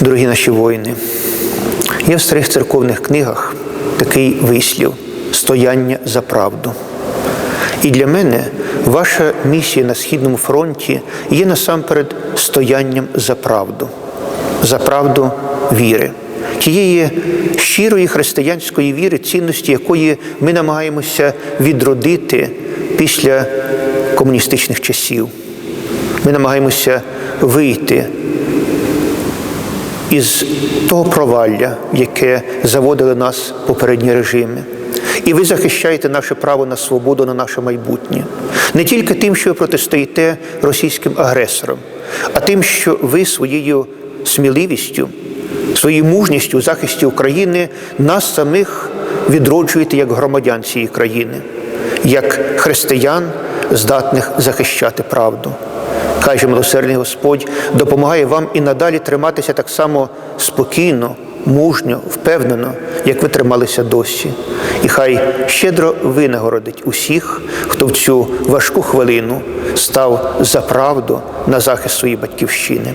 Дорогі наші воїни, є в старих церковних книгах такий вислів стояння за правду. І для мене ваша місія на Східному фронті є насамперед стоянням за правду, за правду віри, тієї щирої християнської віри, цінності якої ми намагаємося відродити після комуністичних часів. Ми намагаємося вийти із того провалля, яке заводили нас попередні режими. І ви захищаєте наше право на свободу, на наше майбутнє. Не тільки тим, що ви протистоїте російським агресорам, а тим, що ви своєю сміливістю, своєю мужністю у захисті України нас самих відроджуєте як громадян цієї країни, як християн, здатних захищати правду. Каже милосердний Господь, допомагає вам і надалі триматися так само спокійно, мужньо, впевнено, як ви трималися досі. І хай щедро винагородить усіх, хто в цю важку хвилину став за правду на захист своєї батьківщини.